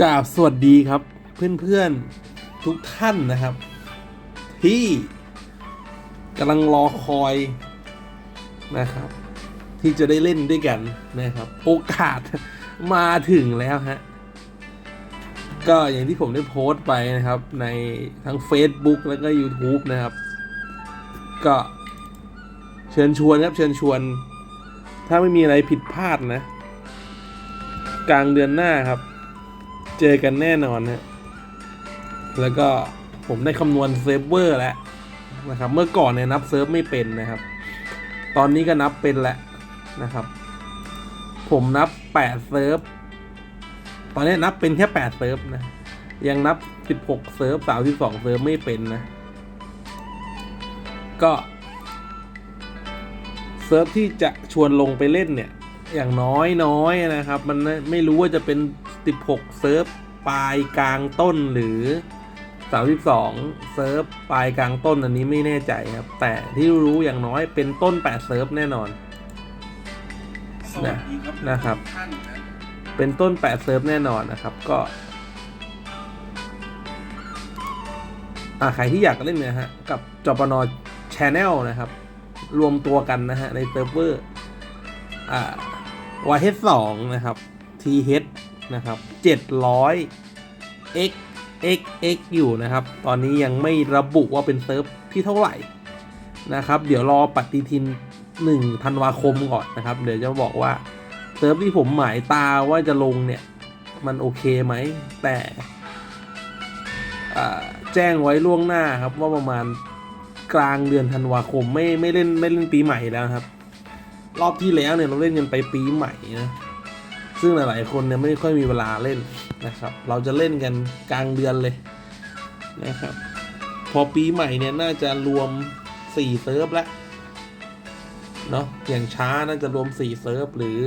กราบสวัสดีครับ เพื่อนๆทุกท่านนะครับ ที่กำลังรอคอยนะครับ ที่จะได้เล่นด้วยกันนะครับ โอกาสมาถึงแล้วฮะก็อย่างที่ผมได้โพสต์ไปนะครับ ในทั้ง Facebook แล้วก็ YouTube นะครับ ก็เชิญชวนครับ เชิญชวน ถ้าไม่มีอะไรผิดพลาดนะ กลางเดือนหน้าครับ เจอกันแน่นอนฮะแล้วก็ผมได้คำนวณเซิร์ฟเวอร์แล้วนะครับ เมื่อก่อนเนี่ยนับเซิร์ฟไม่เป็นนะครับ ตอนนี้ก็นับเป็นแล้วนะครับ ผมนับแปดเซิร์ฟ ตอนนี้นับเป็นแค่แปดเซิร์ฟนะ ยังนับสิบหกเซิร์ฟสามสิบสองเซิร์ฟไม่เป็นนะ ก็เซิร์ฟที่จะชวนลงไปเล่นเนี่ย อย่างน้อยน้อยนะครับ มันไม่รู้ว่าจะเป็น 16เซิร์ฟปลายกลางต้นหรือ 32 เซิร์ฟปลายกลางต้นอันนี้ไม่แน่ใจครับ แต่ที่รู้อย่างน้อยเป็นต้น 8 เซิร์ฟแน่นอนสวัสดีครับนะครับทุกท่านนะเป็นต้น 8 เซิร์ฟแน่นอนนะครับก็อ่าใครที่อยากเล่นเนี่ยฮะ กับจปนชแนลนะครับ รวมตัวกันนะฮะ ในเซิร์ฟเวอร์อ่า YH2 นะครับ TH นะครับ 700 X X X อยู่นะครับ ตอนนี้ยังไม่ระบุว่าเป็นเซิร์ฟที่เท่าไหร่นะครับ เดี๋ยวรอปฏิทิน1ธันวาคมก่อนนะครับ เดี๋ยวจะบอกว่าเซิร์ฟที่ผมหมายตาว่าจะลงเนี่ย มันโอเคไหม แต่แจ้งไว้ล่วงหน้าครับว่าประมาณกลางเดือนธันวาคมไม่ไม่เล่นไม่เล่นปีใหม่แล้วครับ รอบที่แล้วเนี่ยเราเล่นกันไปปีใหม่นะ ซึ่งหลายๆคนเนี่ยไม่ค่อยมีเวลาเล่นนะครับ เราจะเล่นกันกลางเดือนเลยนะครับ พอปีใหม่เนี่ยน่าจะรวมสี่เซิร์ฟแล้วเนาะอย่างช้าน่าจะรวมสี่เซิร์ฟหรือ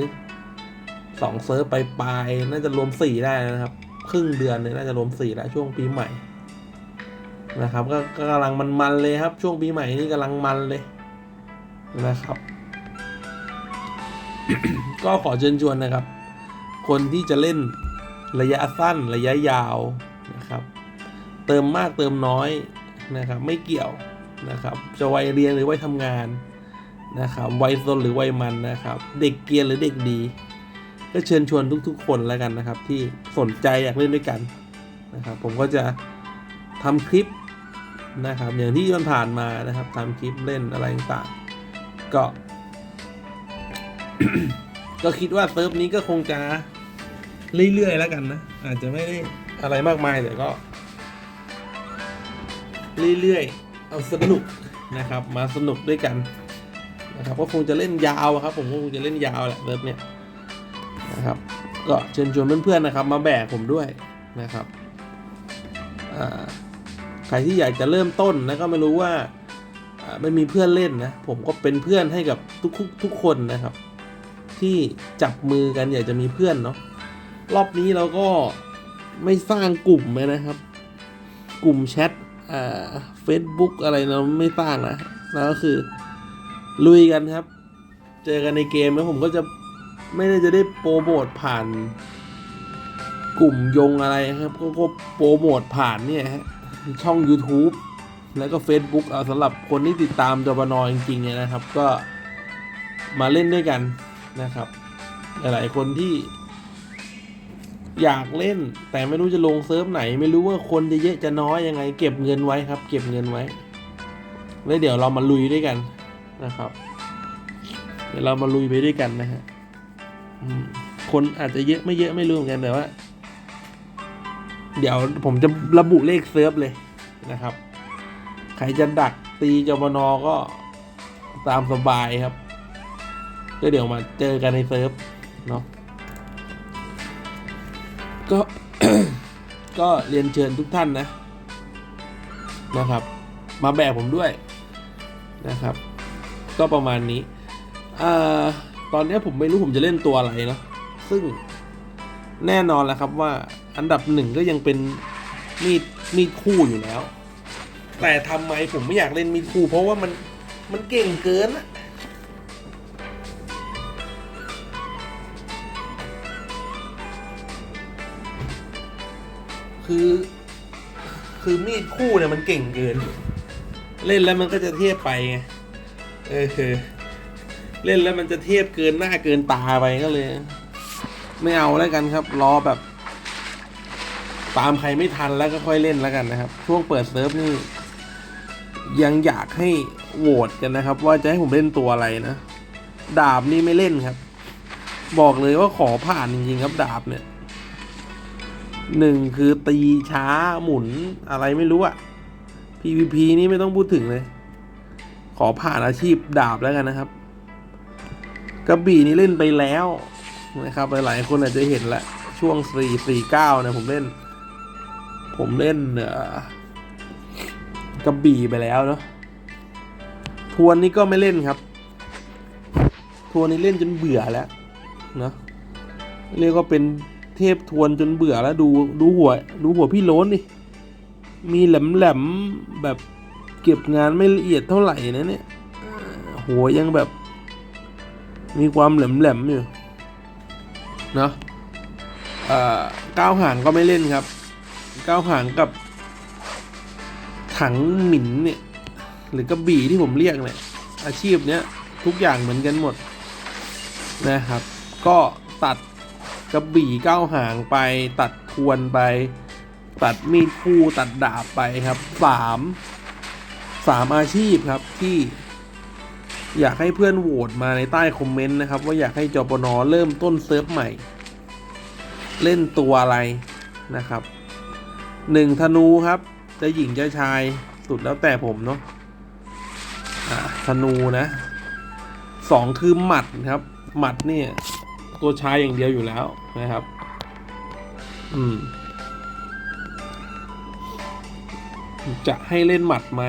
สองเซิร์ฟไปปลายๆน่าจะรวมสี่ได้นะครับ ครึ่งเดือนเนี่ยน่าจะรวมสี่แล้วช่วงปีใหม่นะครับก็ก็กำลังมันๆเลยครับ ช่วงปีใหม่นี่กำลังมันเลยนะครับ ก็ขอเชิญชวนนะครับ คนที่จะเล่นระยะสั้นระยะยาวนะครับ เติมมากเติมน้อยนะครับ ไม่เกี่ยวนะครับ จะวัยเรียนหรือวัยทำงานนะครับวัยซนหรือวัยมันนะครับ เด็กเกียนหรือเด็กดี ก็เชิญชวนทุกๆ คนแล้วกันนะครับ ที่สนใจอยากเล่นด้วยกันนะครับ ผมก็จะทำคลิปนะครับ อย่างที่มันผ่านมานะครับทำคลิปเล่นอะไรต่างก็ ก็คิดว่าเซิร์ฟนี้ก็คงจะเรื่อยๆแล้วกันนะ อาจจะไม่ได้อะไรมากมายแต่ก็ เรื่อยๆ เอาสนุกนะครับ มาสนุกด้วยกันนะครับก็คงจะเล่นยาวครับ ผมก็คงจะเล่นยาวแหละเซิร์ฟเนี้ยนะครับ ก็เชิญชวนเพื่อนๆนะครับ มาแบกผมด้วยนะครับใครที่อยากจะเริ่มต้นแล้วก็ไม่รู้ว่าอ่าไม่มีเพื่อนเล่นนะ ผมก็เป็นเพื่อนให้กับทุกๆทุกคนนะครับ ที่จับมือกันอยากจะมีเพื่อนเนาะรอบนี้เราก็ไม่สร้างกลุ่มนะครับ กลุ่มแชทอ่าเฟซบุ๊กอะไรเราไม่สร้างนะแล้วก็คือ ลุยกันครับ เจอกันในเกมแล้วผมก็จะไม่ได้จะได้โปรโมทผ่าน กลุ่มยงอะไรครับ ก็ก็โปรโมทผ่านเนี่ยฮะช่อง YouTube แล้วก็ Facebook เอาสำหรับคนที่ติดตามจบนอจริงๆเนี่ยนะครับ ก็มาเล่นด้วยกัน นะครับ หลายๆคนที่อยากเล่น แต่ไม่รู้จะลงเซิร์ฟไหน ไม่รู้ว่าคนจะเยอะจะน้อยยังไง เก็บเงินไว้ครับ เก็บเงินไว้แล้วเดี๋ยวเรามาลุยด้วยกันนะครับ เดี๋ยวเรามาลุยไปด้วยกันนะฮะคนอาจจะเยอะไม่เยอะไม่รู้เหมือนกันแต่ว่า เดี๋ยวผมจะระบุเลขเซิร์ฟเลยนะครับ ใครจะดักตีจบนก็ตามสบายครับ ก็เดี๋ยวมาเจอกันในเซิร์ฟเนาะก็ก็เรียนเชิญทุกท่านนะนะครับ มาแบกผมด้วยนะครับ ก็ประมาณนี้อ่าตอนนี้ผมไม่รู้ผมจะเล่นตัวอะไรเนาะซึ่งแน่นอนแล้วครับว่าอันดับหนึ่งก็ยังเป็นมีดมีดคู่อยู่แล้ว แต่ทำไมผมไม่อยากเล่นมีดคู่ เพราะว่ามันมันเก่งเกินอะ คือ คือมีดคู่เนี่ยมันเก่งเกิน เล่นแล้วมันก็จะเทียบไปไงเออเล่นแล้วมันจะเทียบเกินหน้าเกินตาไปก็เลย ไม่เอาแล้วกันครับ รอแบบ ตามใครไม่ทันแล้วก็ค่อยเล่นแล้วกันนะครับ ช่วงเปิดเซิร์ฟนี่ ยังอยากให้โหวตกันนะครับ ว่าจะให้ผมเล่นตัวอะไรนะ ดาบนี่ไม่เล่นครับ บอกเลยว่าขอผ่านจริงๆครับดาบเนี่ย หนึ่งคือตีช้าหมุนอะไรไม่รู้อะ PVP นี่ไม่ต้องพูดถึงเลย ขอผ่านอาชีพดาบแล้วกันนะครับกระบี่นี่เล่นไปแล้วนะครับหลายๆคนอาจจะเห็นละช่วงสี่สี่เก้าเนี่ยผมเล่น ผมเล่นเกระบี่ไปแล้วเนาะทวนนี่ก็ไม่เล่นครับ ทวนนี่เล่นจนเบื่อแล้วเนาะเรียกว่าเป็น เทพทวนจนเบื่อแล้วดูดูหัวดูหัวพี่โล้นนี่มีแหลมๆแบบเก็บงานไม่ละเอียดเท่าไหร่นะเนี่ยหัวยังแบบ มีความแหลมๆอยู่นะเอ่อก้าวหางก็ไม่เล่นครับ ก้าวหางกับ ถังหมินเนี่ย หรือกระบี่ที่ผมเรียกเนี่ย อาชีพเนี้ยทุกอย่างเหมือนกันหมดนะครับ ก็ตัด กระบี่ก้าวหางไป ตัดทวนไป ตัดมีดคู่ตัดดาบไปครับสามสามอาชีพครับที่อยากให้เพื่อนโหวตมาในใต้คอมเมนต์นะครับ ว่าอยากให้จปนเริ่มต้นเซิร์ฟใหม่ เล่นตัวอะไรนะครับหนึ่งธนูครับ จะหญิงจะชายสุดแล้วแต่ผมเนาะธนูนะสองคือหมัดครับ หมัดเนี่ย ตัวชายอย่างเดียวอยู่แล้วนะครับ อืม จะให้เล่นหมัดไหม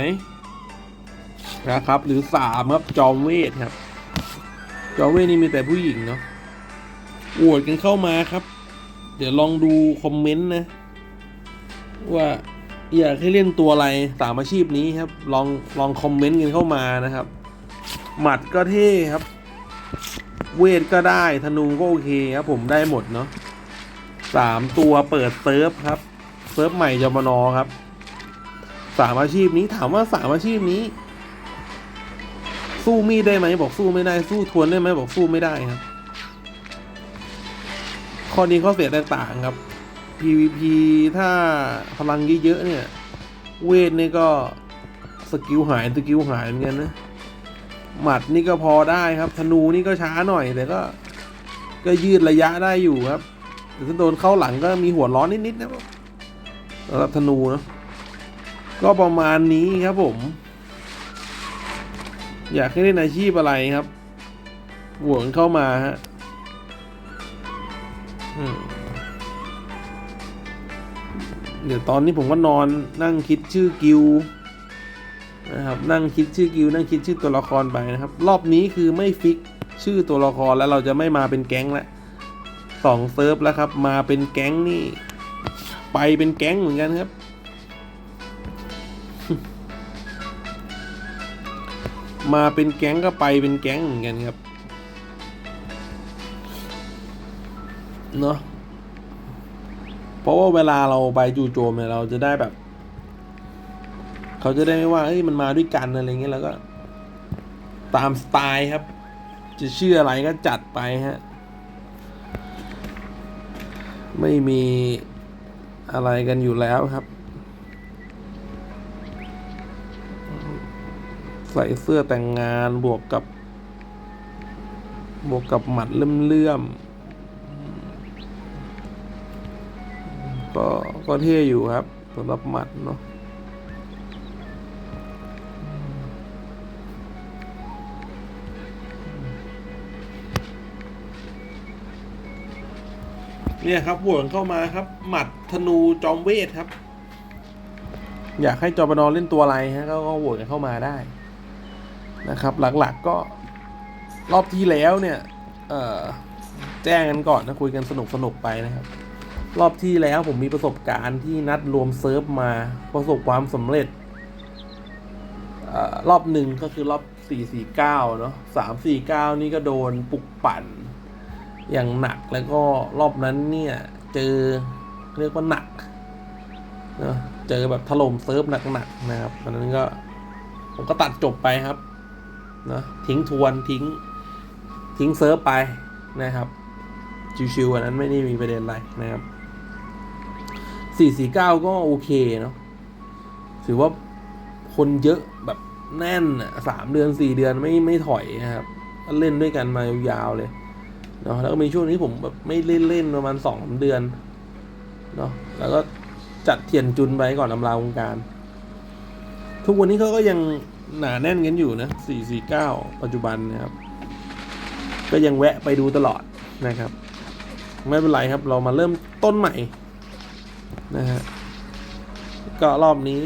นะครับ หรือสามครับ จอมเวทครับ จอมเวทนี่มีแต่ผู้หญิงเนาะโหวตกันเข้ามาครับ เดี๋ยวลองดูคอมเมนต์นะ ว่าอยากให้เล่นตัวอะไรสามอาชีพนี้ครับ ลองลองคอมเมนต์กันเข้ามานะครับ หมัดก็เท่ครับ เวทก็ได้ธนูก็โอเคครับผมได้หมดเนาะสามตัวเปิดเซิร์ฟครับเซิร์ฟใหม่จมนครับสามอาชีพนี้ถามว่าสามอาชีพนี้ สู้มีดได้ไหมบอกสู้ไม่ได้สู้ทวนได้ไหมบอกสู้ไม่ได้ครับข้อนี้ข้อเสียแตกต่างครับ PVP ถ้าพลังเยอะๆเนี่ย เวทเนี่ยก็สกิลหายสกิลหายเหมือนกันนะ หมัดนี่ก็พอได้ครับ ธนูนี่ก็ช้าหน่อยแต่ก็ ก็ยืดระยะได้อยู่ครับแต่ถ้าโดนเข้าหลังก็มีหัวร้อนนิดๆนะสำหรับธนูเนาะก็ประมาณนี้ครับผม อยากให้เล่นอาชีพอะไรครับหวงเข้ามาฮะเดี๋ยวตอนนี้ผมก็นอนนั่งคิดชื่อกิว นะครับนั่งคิดชื่อกิวนั่งคิดชื่อตัวละครไปนะครับ รอบนี้คือไม่ฟิกชื่อตัวละครแล้วเราจะไม่มาเป็นแก๊งล้วสองเซิร์ฟแล้วครับ มาเป็นแก๊งนี่ ไปเป็นแก๊งเหมือนกันครับ มาเป็นแก๊งก็ไปเป็นแก๊งเหมือนกันครับเนาะเพราะว่าเวลาเราไปจูโจมเนี่ยเราจะได้แบบ เขาจะได้ไม่ว่าเอ้ยมันมาด้วยกันอะไรเงี้ยแล้วก็ ตามสไตล์ครับ จะเชื่ออะไรก็จัดไปฮะ ไม่มีอะไรกันอยู่แล้วครับ ใส่เสื้อแต่งงานบวกกับบวกกับหมัดเลื่อมๆก็ก็เท่อยู่ครับสำหรับหมัดเนาะ เนี่ยครับบวกเข้ามาครับ หมัดธนูจอมเวทครับ อยากให้จอปนอเล่นตัวอะไรฮะก็ก็โหวตกันเข้ามาได้นะครับ หลักๆก็รอบที่แล้วเนี่ย เอ่อแจ้งกันก่อนนะคุยกันสนุกสนุกไปนะครับ รอบที่แล้วผมมีประสบการณ์ที่นัดรวมเซิร์ฟมาประสบความสำเร็จอรอบหนึ่งก็คือรอบ 449 เนาะ349 นี่ก็โดนปลุกปั่น อย่างหนักแล้วก็รอบนั้นเนี่ยเจอเรียกว่าหนักเนะเจอแบบถล่มเซิร์ฟหนักๆนะครับอันนั้นก็ผมก็ตัดจบไปครับเนะทิ้งทวนทิ้ง ทิ้งเซิร์ฟไปนะครับ ชิวๆอันนั้นไม่ได้มีประเด็นอะไรนะครับ449 ก็โอเคเนาะถือว่าคนเยอะแบบแน่นอะสามเดือนสี่เดือนไม่ไม่ถอยนะครับ เล่นด้วยกันมายาวๆเลย เนาะแล้วก็มีช่วงนี้ผมแบบไม่เล่นเล่นประมาณสองสามเดือนเนาะแล้วก็จัดเทียนจุนไปก่อนอำลาวงการ ทุกวันนี้เขาก็ยังหนาแน่นกันอยู่นะ449 ปัจจุบันนะครับ ก็ยังแวะไปดูตลอดนะครับ ไม่เป็นไรครับ เรามาเริ่มต้นใหม่นะฮะก็รอบนี้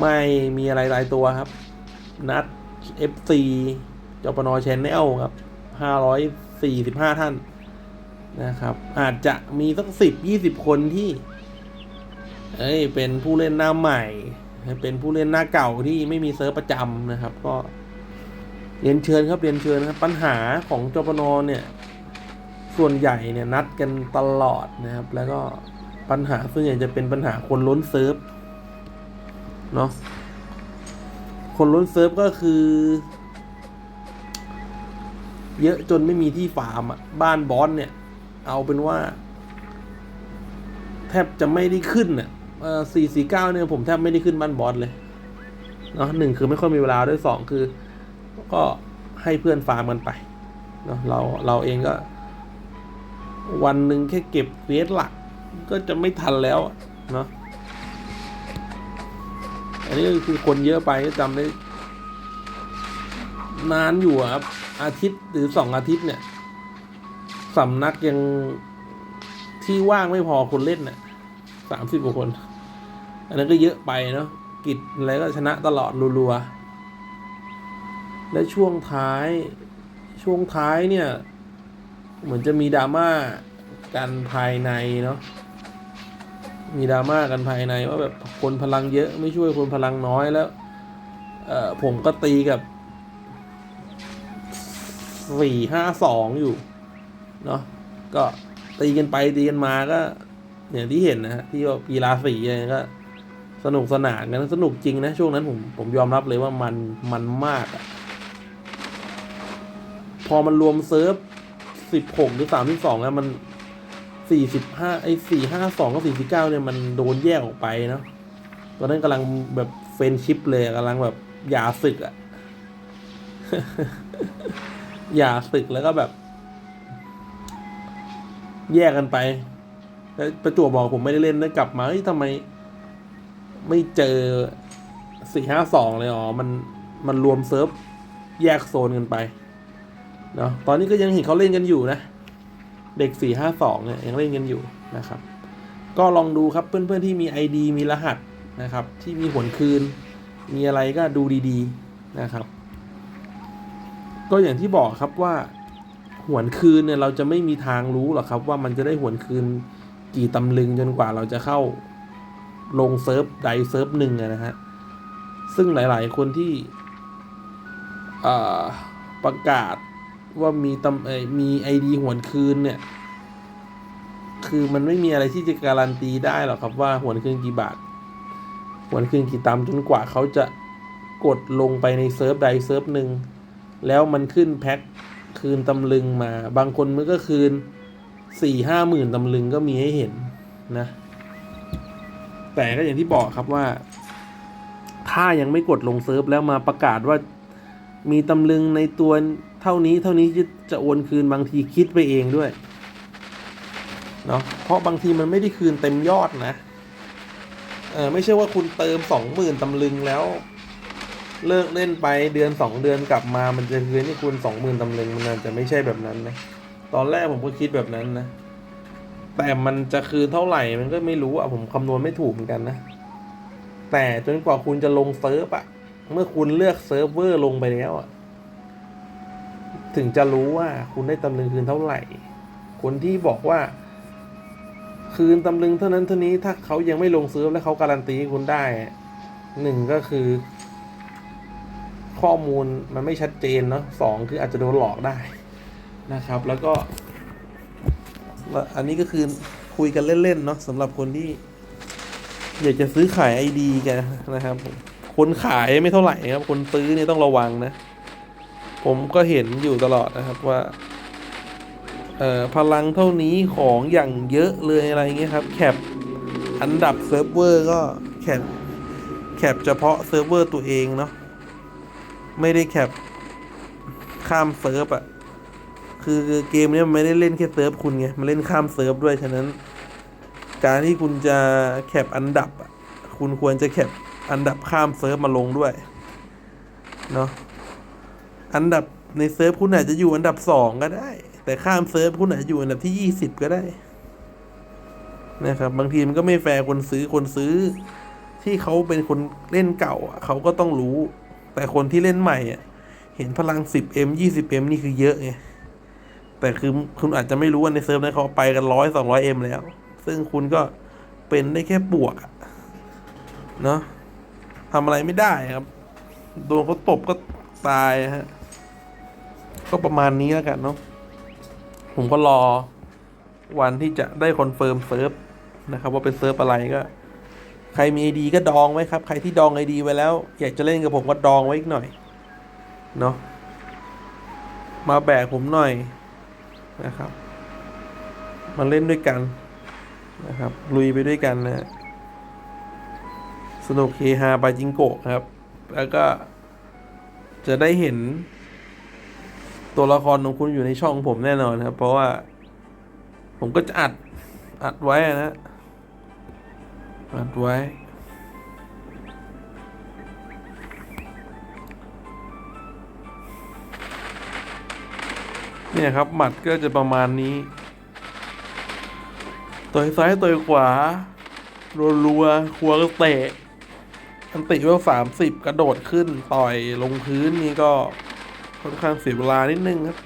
ไม่มีอะไรรายตัวครับ นัด FC จปนชแนลครับ 545 ท่านนะครับ อาจจะมีสักสิบยี่สิบคนที่ เอ้ยเป็นผู้เล่นหน้าใหม่ เป็นผู้เล่นหน้าเก่าที่ไม่มีเซิร์ฟประจำนะครับ ก็เรียนเชิญครับเรียนเชิญครับ ปัญหาของจปนเนี่ย ส่วนใหญ่เนี่ยนัดกันตลอดนะครับ แล้วก็ปัญหาส่วนใหญ่จะเป็นปัญหาคนล้นเซิร์ฟเนาะคนล้นเซิร์ฟก็คือ เยอะจนไม่มีที่ฟาร์มอะบ้านบอสเนี่ย เอาเป็นว่า แทบจะไม่ได้ขึ้นอะสี่สี่เก้าเนี่ยผมแทบไม่ได้ขึ้นบ้านบอสเลยเนาะหนึ่งคือไม่ค่อยมีเวลาด้วยสองคือ ก็ให้เพื่อนฟาร์มกันไปเนาะเราเราเองก็ วันหนึ่งแค่เก็บเควสหลัก ก็จะไม่ทันแล้วเนาะอันนี้คือคนเยอะไปก็จำได้ นานอยู่ครับ อาทิตย์หรือสองอาทิตย์เนี่ยสำนักยังที่ว่างไม่พอคนเล่นน่ะสามสิบกว่าคน อันนั้นก็เยอะไปเนาะกิจอะไรก็ชนะตลอดรัวๆ และช่วงท้ายช่วงท้ายเนี่ย เหมือนจะมีดราม่ากันภายในเนาะมีดราม่ากันภายในว่าแบบคนพลังเยอะไม่ช่วยคนพลังน้อยแล้ว เออผมก็ตีกับ สี่ห้าสองอยู่ เนาะก็ตีกันไปตีกันมาก็อย่างที่เห็นนะฮะที่ว่ากีฬาสีอะไรก็ สนุกสนานกันสนุกจริงนะช่วงนั้นผมผมยอมรับเลยว่ามันมันมากอะพอมันรวมเซิร์ฟสิบหกหรือสามสิบสองแล้วมันสี่สิบห้าไอ้สี่ห้าสองกับสี่สิบเก้าเนี่ยมันโดนแยกออกไปเนาะตอนนั้นกำลังแบบเฟนชิพเลยกำลังแบบยาศึกอะ หย่าศึกแล้วก็แบบ แยกกันไปแล้วประจวบบอกผมไม่ได้เล่นได้วกลับมาทำไม ไม่เจอสี่ห้าสองเลยอ๋อมันมันรวมเซิร์ฟแยกโซนกันไปเนาะตอนนี้ก็ยังเห็นเขาเล่นกันอยู่นะ เด็กสี่ห้าสองเนี่ยยังเล่นกันอยู่นะครับ ก็ลองดูครับเพื่อนๆที่มี ID มีรหัสนะครับ ที่มีหวนคืน มีอะไรก็ดูดี ๆ นะครับ ก็อย่างที่บอกครับว่าหวนคืนเนี่ยเราจะไม่มีทางรู้หรอกครับว่ามันจะได้หวนคืนกี่ตำลึงจนกว่าเราจะเข้าลงเซิร์ฟใดเซิร์ฟหนึ่งนะฮะ ซึ่งหลายๆคนที่ประกาศว่ามีตำมีไอดีหวนคืนเนี่ย คือมันไม่มีอะไรที่จะการันตีได้หรอกครับว่าหวนคืนกี่บาท หวนคืนกี่ตำจนกว่าเขาจะกดลงไปในเซิร์ฟใดเซิร์ฟหนึ่ง แล้วมันขึ้นแพ็คคืนตำลึงมา บางคนมันก็คืนสี่ห้าหมื่นตำลึงก็มีให้เห็นนะ แต่ก็อย่างที่บอกครับว่า ถ้ายังไม่กดลงเซิร์ฟแล้วมาประกาศว่ามีตำลึงในตัวเท่านี้เท่านี้จะจะโอนคืนบางทีคิดไปเองด้วยเนาะเพราะบางทีมันไม่ได้คืนเต็มยอดนะเออไม่ใช่ว่าคุณเติมสองหมื่นตำลึงแล้ว เลิกเล่นไปเดือนสองเดือนกลับมามันจะคืนให้คุณสองหมื่นตำลึงมันจจะไม่ใช่แบบนั้นนะตอนแรกผมก็คิดแบบนั้นนะ แต่มันจะคืนเท่าไหร่มันก็ไม่รู้อะผมคำนวณไม่ถูกเหมือนกันนะ แต่จนกว่าคุณจะลงเซิร์ฟอะ เมื่อคุณเลือกเซิร์ฟเวอร์ลงไปแล้วอะ ถึงจะรู้ว่าคุณได้ตำลึงคืนเท่าไหร่ คนที่บอกว่า คืนตำลึงเท่านั้นเท่านี้ถ้าเขายังไม่ลงเซิร์ฟแล้วเขาการันตีคุณได้หนึ่งก็คือ ข้อมูลมันไม่ชัดเจนเนาะสองคืออาจจะโดนหลอกได้นะครับ แล้วก็ อันนี้ก็คือคุยกันเล่นๆเนาะสำหรับคนที่ อยากจะซื้อขายไอดีกันนะครับผมคนขายไม่เท่าไหร่ครับ คนซื้อเนี่ยต้องระวังนะ ผมก็เห็นอยู่ตลอดนะครับว่าเอ่อพลังเท่านี้ของอย่างเยอะเลยอะไรเงี้ยครับแคปอันดับเซิร์ฟเวอร์ก็แคปแคปเฉพาะเซิร์ฟเวอร์ตัวเองเนาะ ไม่ได้แคปข้ามเซิร์ฟอะคือเกมเนี้ยมันไม่ได้เล่นแค่เซิร์ฟคุณไง มันเล่นข้ามเซิร์ฟด้วย ฉะนั้น การที่คุณจะแคปอันดับอะคุณควรจะแคปอันดับข้ามเซิร์ฟมาลงด้วย เนาะ อันดับในเซิร์ฟคุณอาจจะอยู่อันดับสองก็ได้ แต่ข้ามเซิร์ฟคุณอาจจะอยู่อันดับที่ยี่สิบก็ได้ นะครับ บางทีมันก็ไม่แฟร์คนซื้อคนซื้อ ที่เขาเป็นคนเล่นเก่าอะเขาก็ต้องรู้ แต่คนที่เล่นใหม่อะเห็นพลัง 10m 20m นี่คือเยอะไงแต่คือคุณอาจจะไม่รู้ว่าในเซิร์ฟนั้นเขาไปกันร้อยสองร้อยเอ็มแล้ว ซึ่งคุณก็เป็นได้แค่บวกเนาะทำอะไรไม่ได้ครับ โดนเขาตบก็ตายฮะ ก็ประมาณนี้แล้วกันเนาะ ผมก็รอวันที่จะได้คอนเฟิร์มเซิร์ฟนะครับ ว่าเป็นเซิร์ฟอะไรก็ ใครมีไอดีก็ดองไว้ครับ ใครที่ดองไอดีไว้แล้ว อยากจะเล่นกับผมก็ดองไว้อีกหน่อย เนาะมาแบกผมหน่อยนะครับ มาเล่นด้วยกันนะครับ ลุยไปด้วยกันนะสนุกเฮฮาบาจิงโกะครับ แล้วก็จะได้เห็น ตัวละครของคุณอยู่ในช่องผมแน่นอนครับ เพราะว่า ผมก็จะอัดอัดไว้นะ อัดไว้ เนี่ยครับ หมัดก็จะประมาณนี้ ต่อยซ้ายต่อยขวารัวๆคัวก็เตะ อันติว่าสามสิบกระโดดขึ้น ต่อยลงพื้นนี่ก็ค่อนข้างเสียเวลานิดนึงครับ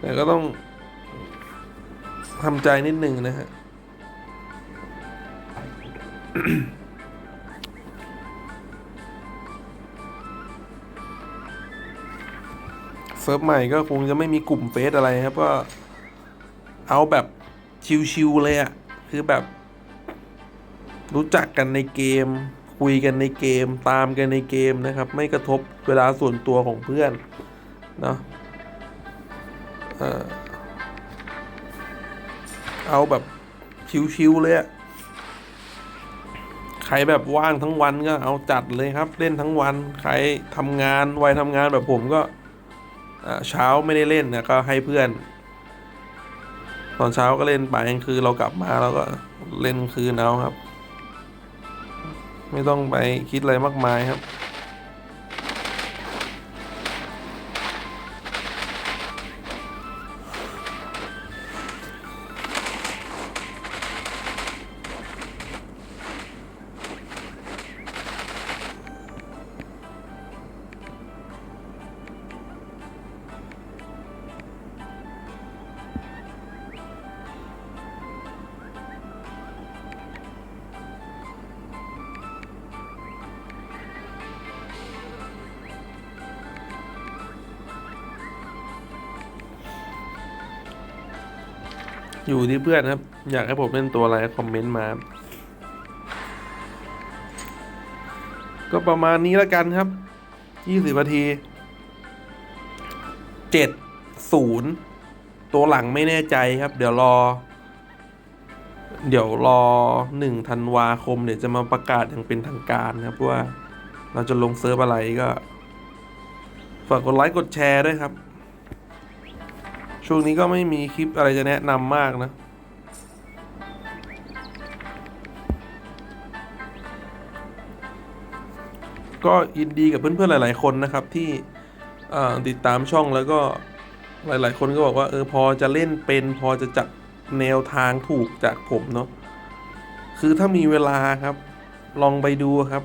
แต่ก็ต้องทำใจนิดนึงนะฮะ เซิร์ฟใหม่ก็คงจะไม่มีกลุ่มเฟซอะไรครับ ก็เอาแบบชิวๆเลยอะคือแบบ รู้จักกันในเกม คุยกันในเกม ตามกันในเกมนะครับ ไม่กระทบเวลาส่วนตัวของเพื่อนเนาะเอาแบบชิวๆเลยอะ ใครแบบว่างทั้งวันก็เอาจัดเลยครับ เล่นทั้งวัน ใครทำงานวัยทำงานแบบผมก็เช้าไม่ได้เล่นนะก็ให้เพื่อน ตอนเช้าก็เล่นไปกลางคืนเรากลับมาเราก็เล่นคืนเอาครับ ไม่ต้องไปคิดอะไรมากมายครับ อยู่ที่เพื่อนครับ อยากให้ผมเล่นตัวอะไรคอมเมนต์มา ก็ประมาณนี้แล้วกันครับยี่สิบนาทีเจ็ดศูนย์ตัวหลังไม่แน่ใจครับ เดี๋ยวรอ เดี๋ยวรอหนึ่งธันวาคมเดี๋ยวจะมาประกาศอย่างเป็นทางการครับว่าเราจะลงเซิร์ฟอะไรก็ ฝากกดไลค์กดแชร์ด้วยครับ ช่วงนี้ก็ไม่มีคลิปอะไรจะแนะนำมากนะ ก็ยินดีกับเพื่อนๆหลาย ๆ คนนะครับที่ติดตามช่องแล้วก็หลาย ๆ คนก็บอกว่าเออพอจะเล่นเป็นพอจะจับแนวทางถูกจากผมเนาะคือถ้ามีเวลาครับ ลองไปดูครับ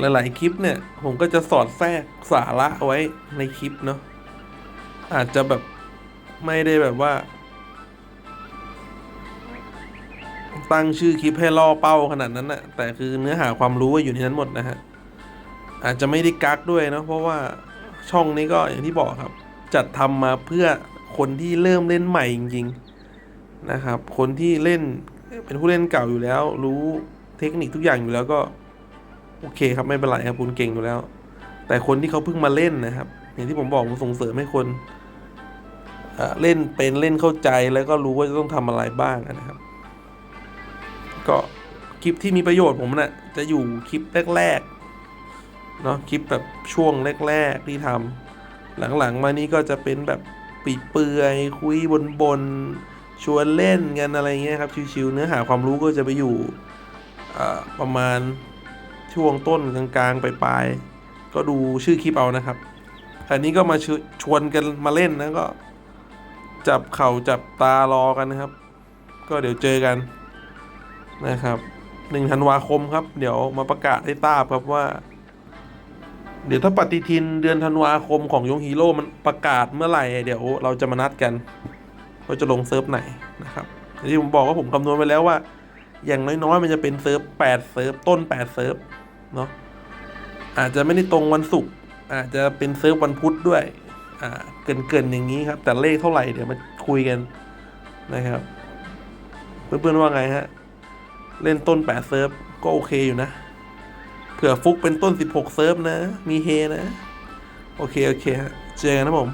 หลาย ๆ คลิปเนี่ย ผมก็จะสอดแทรกสาระเอาไว้ในคลิปเนาะ อาจจะแบบไม่ได้แบบว่า ตั้งชื่อคลิปให้ล่อเป้าขนาดนั้นนะแต่คือเนื้อหาความรู้ว่าอยู่ในนั้นหมดนะฮะ อาจจะไม่ได้กักด้วยนะเพราะว่าช่องนี้ก็อย่างที่บอกครับ จัดทำมาเพื่อคนที่เริ่มเล่นใหม่จริงๆนะครับ คนที่เล่นเป็นผู้เล่นเก่าอยู่แล้ว รู้เทคนิคทุกอย่างอยู่แล้วก็ โอเคครับไม่เป็นไรครับคุณเก่งอยู่แล้ว แต่คนที่เขาเพิ่งมาเล่นนะครับ อย่างที่ผมบอกผมส่งเสริมให้คน เล่นเป็นเล่นเข้าใจแล้วก็รู้ว่าจะต้องทำอะไรบ้างนะครับ ก็คลิปที่มีประโยชน์ผมนะ่ะจะอยู่คลิปแรกๆเนาะคลิปแบบช่วงแรกๆที่ทำหลังๆ มานี้ก็จะเป็นแบบปีเปือยคุยบนๆชวนเล่นกันอะไรเงี้ยครับชิวๆเนื้อหาความรู้ก็จะไปอยู่ประมาณช่วงต้นกลางๆปลายก็ดูชื่อคลิปเอานะครับอันนี้ก็มาชชวนกันมาเล่นนะก็ จับเข่าจับตารอกันนะครับ ก็เดี๋ยวเจอกันนะครับหนึ่งธันวาคมครับ เดี๋ยวมาประกาศให้ทราบครับว่า เดี๋ยวถ้าปฏิทินเดือนธันวาคมของยงฮีโร่มันประกาศเมื่อไหร่ เดี๋ยวเราจะมานัดกันว่าจะลงเซิร์ฟไหนนะครับที่ผมบอกว่าผมคำนวณไปแล้วว่า อย่างน้อยๆมันจะเป็นเซิร์ฟแปดเซิร์ฟต้นแปดเซิร์ฟเนาะอาจจะไม่ได้ตรงวันศุกร์อาจจะเป็นเซิร์ฟวันพุธด้วย เกินเกินอย่างนี้ครับ แต่เลขเท่าไหร่เดี๋ยวมาคุยกันนะครับ เพื่อนๆว่าไงฮะ เล่นต้นแปดเซิร์ฟก็โอเคอยู่นะ เผื่อฟุกเป็นต้นสิบหกเซิร์ฟนะ มีเฮนะ โอเค โอเคฮะ เจอกันนะผม